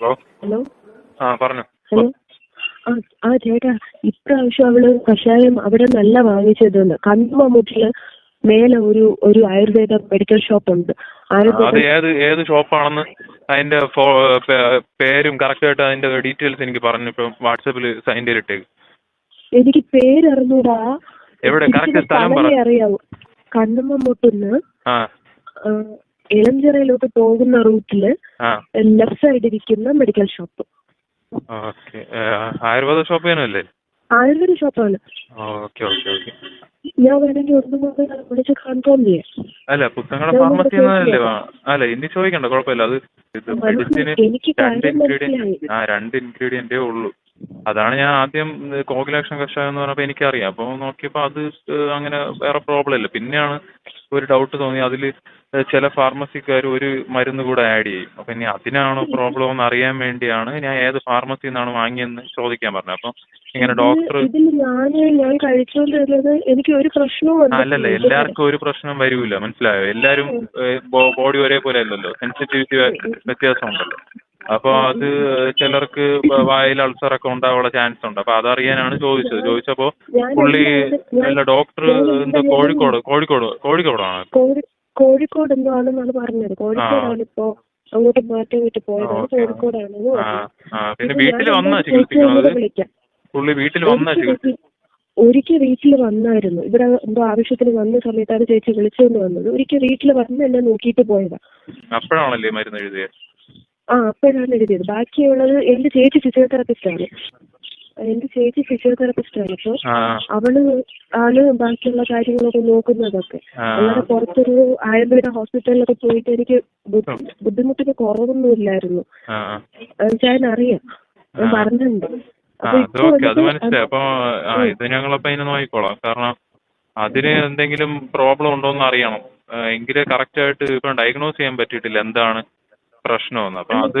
Hello? Hello? ആ പറഞ്ഞു. Hello? ആ ആ ചേട്ടാ ഇപ്രാവശ്യം അവൾ കഷായം അവിടെ നല്ല വാങ്ങിച്ചതെന്ന് കണ്ണുമൂട്ടിൽ മേലെ ഒരു ഒരു ആയുർവേദ മെഡിക്കൽ ഷോപ്പ് ഉണ്ട് അത് ഏത് ഏത് ഷോപ്പാണെന്ന് അതിന്റെ പേരും കറക്റ്റ് ആയിട്ട് അതിന്റെ ഡീറ്റെയിൽസ് എനിക്ക് പറഞ്ഞു. ഇപ്പൊ വാട്സപ്പിൽ സൈൻ ഇട്ടേക്ക് എനിക്ക് പേരറിഞ്ഞൂടാ. എവിടെ? കറക്റ്റ് സ്ഥലം അറിയാവൂ. കണ്ണുമൂട്ടിന്ന് ഇളഞ്ചിറയിലോട്ട് പോകുന്ന റൂട്ടിൽ ലെഫ്റ്റ് സൈഡ് ഇരിക്കുന്ന medical shop. Ayurveda shop Ayurveda ഷോപ്പാണ്. ഞാൻ വേണമെങ്കിൽ ഒന്നും കൂടെ വിളിച്ച് കൺഫേം ചെയ്യാം. അല്ല ഞാൻ ഫാർമസി എന്നല്ലേ അല്ല ഇനി ചോദിക്കണ്ട കുഴപ്പമില്ല. അത് ഇത്. മെഡിസിന് രണ്ട് ഇൻഗ്രീഡിയന്റ് ആ രണ്ട് ഇൻഗ്രീഡിയന്റേ ഉള്ളൂ. അതാണ് ഞാൻ ആദ്യം കോകിലാക്ഷൻ കഷായം എന്ന് പറഞ്ഞപ്പോൾ എനിക്കറിയാം. അപ്പോൾ നോക്കിയപ്പോൾ അത് അങ്ങനെ വേറെ പ്രോബ്ലം ഇല്ല പിന്നെയാണ് ഒരു ഡൗട്ട് തോന്നി. അതിൽ ചില ഫാർമസിക്കാർ ഒരു മരുന്ന് കൂടെ ആഡ് ചെയ്യും. അപ്പം ഇനി അതിനാണോ പ്രോബ്ലം എന്ന് അറിയാൻ വേണ്ടിയാണ് ഞാൻ ഏത് ഫാർമസിയിൽ നിന്നാണ് വാങ്ങിയെന്ന് ചോദിക്കാൻ പറഞ്ഞത്. അപ്പം ഇങ്ങനെ ഡോക്ടർ അല്ലല്ല. എല്ലാവർക്കും ഒരു പ്രശ്നം വരൂല. മനസ്സിലായോ? എല്ലാരും ബോഡി ഒരേപോലെ അല്ലല്ലോ. സെൻസിറ്റിവിറ്റി വ്യത്യാസം ഉണ്ടല്ലോ. അപ്പോൾ അത് ചിലർക്ക് വായിൽ അൾസർ ഒക്കെ ഉണ്ടാവാനുള്ള ചാൻസ് ഉണ്ട്. അപ്പോൾ അതറിയാനാണ് ചോദിച്ചത്. ചോദിച്ചപ്പോ പുള്ളി അല്ല ഡോക്ടർ എന്തോ കോഴിക്കോട് കോഴിക്കോട് കോഴിക്കോടാണ്? കോഴി കോഴിക്കോട് എന്തോ ആണെന്നാണ് പറഞ്ഞത്. കോഴിക്കോടാണ് ഇപ്പോ അങ്ങോട്ട് മാറ്റി വിട്ട് പോയത്. ഓക്കേ. കോഴിക്കോടാണെന്ന് പറഞ്ഞു വിളിക്കാം. ഒരിക്കൽ വീട്ടിൽ- ഒരിക്കൽ വീട്ടിൽ വന്നായിരുന്നു. ഇവിടെ എന്തോ ആവശ്യത്തിന് വന്ന സമയത്താണ് ചേച്ചി വിളിച്ചുകൊണ്ട് വന്നത്. ഒരിക്കൽ വീട്ടിൽ വന്ന് എന്നെ നോക്കിയിട്ട് പോയതാ. അപ്പോഴാണല്ലേ മരുന്ന് എഴുതിയത് ആ അപ്പോഴാണ് എഴുതിയത്. ബാക്കിയുള്ളത് എന്റെ ചേച്ചി ഫിസിയോതെറാപ്പിസ്റ്റ് ആണ് എന്റെ ചേച്ചി ഫിസിയോതെറാപ്പിസ്റ്റ് ആണ്. അപ്പൊ അവൾ ആണ് ബാക്കിയുള്ള കാര്യങ്ങളൊക്കെ നോക്കുന്നതൊക്കെ. അല്ലാതെ പുറത്തൊരു ആയുർവേദ ഹോസ്പിറ്റലിലൊക്കെ പോയിട്ട് എനിക്ക് ബുദ്ധിമുട്ടൊക്കെ ബുദ്ധിമുട്ടിന് കുറവൊന്നും ഇല്ലായിരുന്നു. ഞാൻ അറിയാം ഞാൻ പറഞ്ഞിട്ടുണ്ട്. അത് മനസ്സിലായി. അപ്പൊ ഇത് ഞങ്ങളപ്പോ അതിനെ നോക്കിക്കോളാം. കാരണം അതിന് എന്തെങ്കിലും പ്രോബ്ലം ഉണ്ടോന്ന് അറിയണം. എങ്കിലേ കറക്റ്റ് ആയിട്ട് ഇപ്പൊ ഡയഗ്നോസ് ചെയ്യാൻ പറ്റിയിട്ടില്ല. എന്താണ് പ്രശ്നമെന്ന്. അപ്പൊ അത്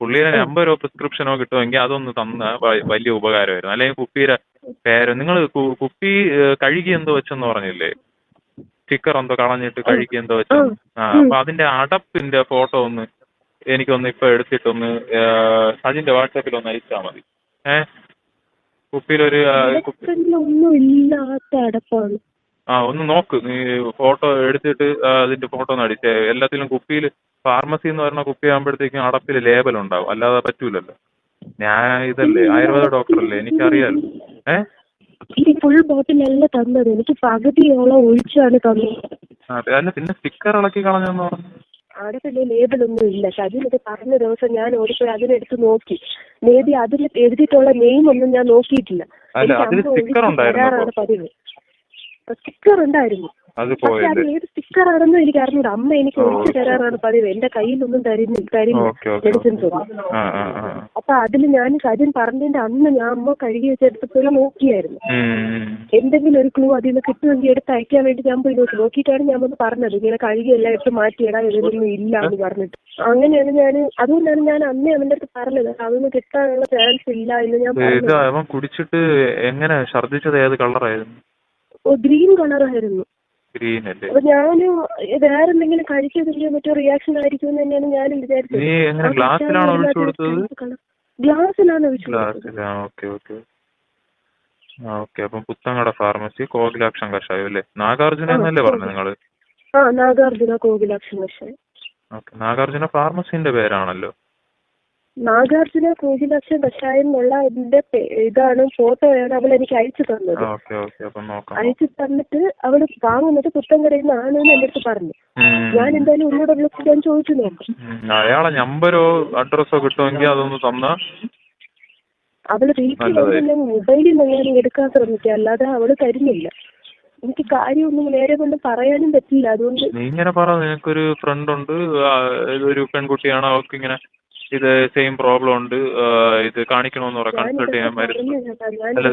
പുള്ളിയുടെ നമ്പരോ പ്രിസ്ക്രിപ്ഷനോ കിട്ടുമെങ്കിൽ അതൊന്ന് തന്ന വലിയ ഉപകാരമായിരുന്നു. അല്ലെങ്കിൽ കുപ്പിയുടെ പേര് നിങ്ങൾ കുപ്പി കഴുകി എന്തോ വെച്ചെന്ന് പറഞ്ഞില്ലേ? സ്റ്റിക്കർ എന്തോ കളഞ്ഞിട്ട് കഴുകി എന്തോ വെച്ചു ആ അപ്പൊ അതിന്റെ അടപ്പിന്റെ ഫോട്ടോ ഒന്ന് എനിക്കൊന്ന് ഇപ്പൊ എടുത്തിട്ടൊന്ന് സജിന്റെ വാട്സാപ്പിൽ ഒന്ന് അയച്ചാൽ മതി. ഏഹ് കുപ്പിയിലൊരു ആ, ഒന്നും നോക്ക്. നീ ഫോട്ടോ എടുത്തിട്ട് അതിന്റെ ഫോട്ടോ ഒന്ന് അടിച്ചേ. എല്ലാത്തിലും കുപ്പിയിൽ ഫാർമസി എന്ന് പറഞ്ഞ കുപ്പി ആകുമ്പോഴത്തേക്കും അടപ്പിൽ ലേബൽ ഉണ്ടാവും. അല്ലാതെ പറ്റൂലല്ലോ. ഞാൻ ഇതല്ലേ ആയുർവേദ ഡോക്ടറല്ലേ എനിക്കറിയാലോ. ഏ? ഈ ഫുൾ ബോട്ടിലല്ല തന്നത്. എനിക്ക് പകുതിയോളം ഒഴിച്ചാണ് തന്നത്. ആ, അല്ല പിന്നെ സ്റ്റിക്കർ ഇളക്കി കളഞ്ഞെന്ന് പറഞ്ഞു. അവിടെ പിന്നെ ലേബലൊന്നും ഇല്ല. ഷജിനൊക്കെ പറഞ്ഞ ദിവസം ഞാൻ ഓടിപ്പോയി അതിനെടുത്ത് നോക്കി. മേബി അതിൽ എഴുതിയിട്ടുള്ള നെയിം ഒന്നും ഞാൻ നോക്കിയിട്ടില്ല. എനിക്ക് അതിൽ ഒഴിച്ച് തരാറാണ് പതിവ്. സ്റ്റിക്കർ ഉണ്ടായിരുന്നു. അത് പോയല്ലേ? ഏത് സ്റ്റിക്കർ ആണെന്നും എനിക്ക് അറിഞ്ഞൂട. അമ്മ എനിക്ക് ഒഴിച്ചു തരാറാണ് പതിവ്. എന്റെ കയ്യിലൊന്നും തരുന്ന തരില്ല. മെഡിസിൻസ് ഒന്നും. അപ്പൊ അതിൽ ഞാൻ കാര്യം പറഞ്ഞതിന്റെ അന്ന് ഞാൻ അമ്മ കഴുകി വെച്ചെടുത്തപ്പോഴും നോക്കിയായിരുന്നു. എന്തെങ്കിലും ഒരു ക്ലൂ അതിൽ നിന്ന് കിട്ടുമെങ്കിൽ എടുത്ത് അയക്കാൻ വേണ്ടി ഞാൻ പോയി നോക്കി. നോക്കിയിട്ടാണ് ഞാൻ വന്ന് പറഞ്ഞത്. ഇങ്ങനെ കഴുകിയെല്ലാം എടുത്ത് മാറ്റിയിടാൻ ഇതൊന്നും ഇല്ല എന്ന് പറഞ്ഞിട്ട്. അങ്ങനെയാണ് ഞാൻ അതുകൊണ്ടാണ് ഞാൻ അന്നേ അവന്റെ അടുത്ത് പറഞ്ഞത്. അതൊന്നും കിട്ടാനുള്ള ചാൻസ് ഇല്ല എന്ന് ഞാൻ പറഞ്ഞു കുടിച്ചിട്ട് എങ്ങനെ ഛർദ്ദിച്ചത് ഏത് കളറായിരുന്നു ഓ ഗ്രീൻ കളറായിരുന്നു അപ്പൊ ഞാൻ വേറെ എന്തെങ്കിലും മറ്റോ റിയാക്ഷൻ ആയിരിക്കും എന്ന് തന്നെയാണ് ഞാനും വിചാരിച്ചത്. നീ എങ്ങനെ ഗ്ലാസ്സിലാണോ ഒഴിച്ചു ഓക്കെ അപ്പം പുത്തങ്ങട ഫാർമസി കോകിലാക്ഷൻ കഷായം അല്ലേ? നാഗാർജുന എന്നല്ലേ പറഞ്ഞു നിങ്ങൾ? ആ നാഗാർജുന കോകിലാക്ഷൻ കഷായം. ഓക്കെ നാഗാർജുന ഫാർമസിന്റെ പേരാണല്ലോ. നാഗാർജുന കോകിലാക്ഷൻ കഷായം എന്നുള്ള ഇതിന്റെ ഇതാണ് ഫോട്ടോയാണ് അവൾ എനിക്ക് അയച്ചു തന്നത്. അയച്ചു തന്നിട്ട് അവൾ വാങ്ങുന്നത് പുത്തൻകടയിൽ നിന്നാണ് എന്ന് എന്റെ അടുത്ത് പറഞ്ഞു. ഞാൻ എന്തായാലും ഒന്നുകൂടെ വിളിച്ച് ഞാൻ ചോദിച്ചു നോക്കാം. ഉം. അയാളെ നമ്പരോ അഡ്രസ്സോ കിട്ടുമെങ്കിൽ അതൊന്ന് തന്നാ. അവൾ വീട്ടിൽ മൊബൈലിൽ ഞാൻ എടുക്കാൻ ശ്രമിക്കുക. അല്ലാതെ അവൾ തരുന്നില്ല. എനിക്ക് കാര്യമൊന്നും നേരെ കൊണ്ട് പറയാനും പറ്റില്ല. അതുകൊണ്ട് നീ ഇങ്ങനെ പറ നിനക്കൊരു ഫ്രണ്ട് ഉണ്ട്. ഒരു പെൺകുട്ടിയാണ്. അവൾക്ക് ഇങ്ങനെ ഇത് സെയിം പ്രോബ്ലം ഉണ്ട്. ഇത് കാണിക്കണമെന്ന് പറയാം കൺസൾട്ട് ചെയ്യാൻ മരുന്ന് അല്ല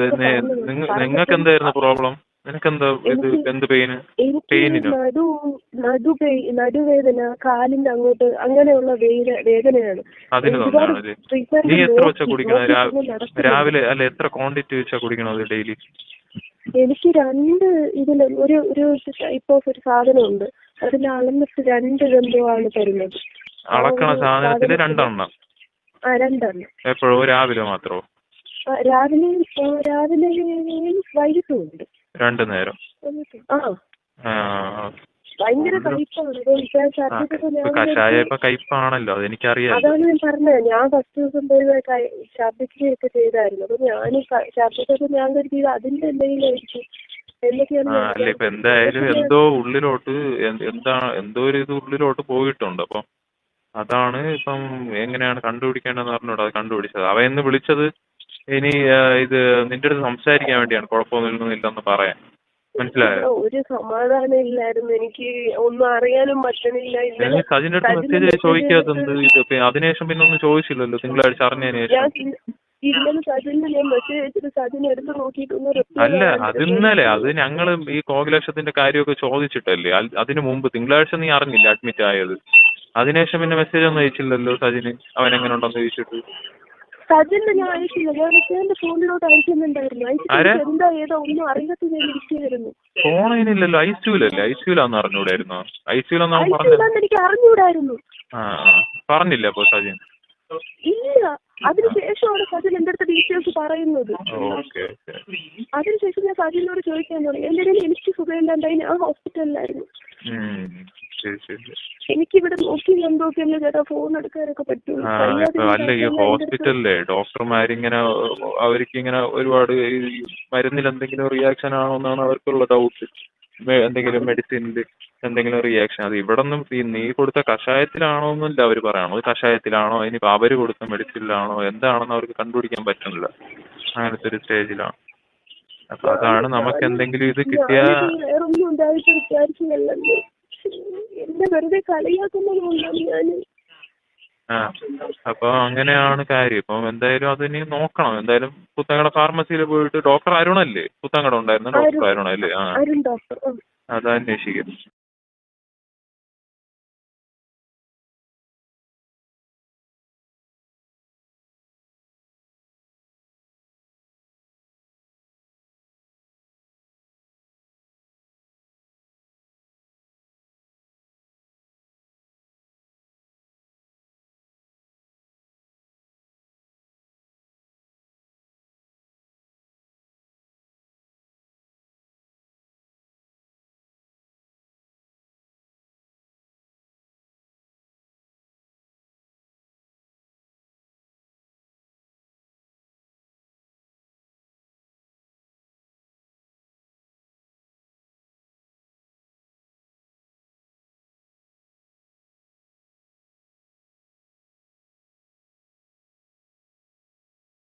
നിങ്ങൾക്ക് എന്തായിരുന്നു പ്രോബ്ലം നിനക്കെന്താ ഇത് എന്ത് പെയിന് പെയിനിനോ നടു നടു നടുവേദന കാലിന്റെ അങ്ങോട്ട് അങ്ങനെയുള്ള വേദനയാണ്. അതിന് നീ എത്ര വെച്ചാ നടക്കുന്നില്ല. രാവിലെ അല്ല എത്ര ക്വാണ്ടിറ്റി വെച്ചാ കുടിക്കണത് ഡെയിലി എനിക്ക് രണ്ട് ഇതിൽ ഒരു ഒരു ടൈപ്പ് ഓഫ് ഒരു സാധനമുണ്ട്. അതിൽ അളന്നിട്ട് രണ്ട് ആണ് തരുന്നത്. അളക്കണ സാധനത്തിൽ രണ്ടെണ്ണം. എപ്പോഴോ രാവിലെ മാത്രമോ രാവിലെ രാവിലെയും ആ, വൈകിട്ടും ഉണ്ട് രണ്ടു നേരം. കഷായ ഇപ്പൊ കയ്പാണല്ലോ അതെനിക്കറിയാം. അതാണ് ഞാൻ പറഞ്ഞത്. ഞാൻ ഫസ്റ്റ് ദിവസം പോയി ഛർദിക്കുകയൊക്കെ ചെയ്തായിരുന്നു. അപ്പൊ ഞാൻ ഛർദ്ദിച്ചപ്പോ ഞാൻ കരുതി അതിന്റെ എന്തെങ്കിലും ആയിരിക്കും അല്ല ഇപ്പൊ എന്തായാലും എന്തോ ഉള്ളിലോട്ട് എന്താണ് എന്താ എന്തോ ഒരു ഇത് ഉള്ളിലോട്ട് പോയിട്ടുണ്ട്. അപ്പം അതാണ് ഇപ്പം എങ്ങനെയാണ് കണ്ടുപിടിക്കേണ്ടതെന്ന് പറഞ്ഞോട് അത് കണ്ടുപിടിച്ചത്. അവൻ ഇന്ന് വിളിച്ചത് ഇനി ഇത് നിന്റെ അടുത്ത് സംസാരിക്കാൻ വേണ്ടിയാണ്. കുഴപ്പമൊന്നും ഇല്ലെന്ന് പറയാൻ. മനസ്സിലായോ? ഒരു സമാധാനം ഇല്ലായിരുന്നു. എനിക്ക് ഒന്നും അറിയാനും പറ്റണില്ല. സജിന്റെ അടുത്ത് മെസ്സേജ് ചോദിക്കാത്തത് ഇത് അതിനുശേഷം പിന്നെ ഒന്നും ചോദിച്ചില്ലല്ലോ. തിങ്കളാഴ്ച അറിഞ്ഞതിന് ശേഷം. അല്ല അത് ഇന്നലെ. അത് ഞങ്ങൾ ഈ കോകിലക്ഷത്തിന്റെ കാര്യമൊക്കെ ചോദിച്ചിട്ടല്ലേ? അതിന് മുമ്പ്. തിങ്കളാഴ്ച നീ അറിഞ്ഞില്ല? അഡ്മിറ്റ് ആയത്. അതിനുശേഷം പിന്നെ മെസ്സേജ് ഒന്നും അയച്ചില്ലല്ലോ സജിന്? അവൻ എങ്ങനെ ഉണ്ടെന്ന് ചോദിച്ചിട്ട്. സജിന് ഞാൻ അയച്ചില്ല. ഞാൻ എന്റെ ഫോണിലോട്ട് അയക്കുന്നുണ്ടായിരുന്നു? അയച്ചിട്ട് എന്താ ഏതോ ഒന്നും അറിയാത്ത ഞാൻ ഇരിക്കുകയായിരുന്നു ഫോണിനില്ലല്ലോ ഐ സിയുലല്ലേ ഐ ആണെന്ന് അറിഞ്ഞൂടായിരുന്നോ അവൻ പറഞ്ഞു എനിക്ക് അറിഞ്ഞൂടായിരുന്നു ആ ആ. പറഞ്ഞില്ല അപ്പൊ സജിൻ? ഇല്ല. അതിനുശേഷമാണ് സജിൻ എന്റെ അടുത്ത് ഡീറ്റെയിൽസ് പറയുന്നത്. അതിനുശേഷം ഞാൻ സജിനോട് ചോദിക്കാൻ തുടങ്ങി എന്തെങ്കിലും എനിക്ക് സുഖമില്ലാണ്ടായി? ഞാൻ ഹോസ്പിറ്റലിലായിരുന്നു. എനിക്കിവിടെ നോക്കി കണ്ടോക്കിയല്ലേ ചേട്ടാ ഫോൺ എടുക്കാനൊക്കെ പറ്റുള്ളൂ. അല്ല ഈ ഹോസ്പിറ്റലിലെ ഡോക്ടർമാരിങ്ങനെ അവർക്ക് ഇങ്ങനെ ഒരുപാട് മരുന്നിൽ എന്തെങ്കിലും റിയാക്ഷൻ ആണോ എന്നാണ് അവർക്കുള്ള ഡൗട്ട് എന്തെങ്കിലും മെഡിസിനിൽ എന്തെങ്കിലും റിയാക്ഷൻ അത് ഇവിടൊന്നും ഈ നീ കൊടുത്ത കഷായത്തിലാണോ എന്നില്ല അവർ പറയണോ കഷായത്തിലാണോ? ഇനി അവർ കൊടുത്ത മെഡിസിനിലാണോ എന്താണെന്ന് അവർക്ക് കണ്ടുപിടിക്കാൻ പറ്റുന്നില്ല. അങ്ങനത്തെ ഒരു സ്റ്റേജിലാണ്. അപ്പൊ അതാണ് നമുക്ക് എന്തെങ്കിലും ഇത് കിട്ടിയാ എന്നെ വെറുതെ കളിയാക്കുന്നത് ഞാൻ. ആ അപ്പൊ അങ്ങനെയാണ് കാര്യം. ഇപ്പൊ എന്തായാലും അതിനി നോക്കണം. എന്തായാലും പുത്തങ്കട ഫാർമസിയിൽ പോയിട്ട് ഡോക്ടർ അരുണല്ലേ? പുത്തങ്കട ഉണ്ടായിരുന്ന ഡോക്ടർ അരുണല്ലേ? ആ. അരുൺ ഡോക്ടർ ആ അത് അന്വേഷിക്കും.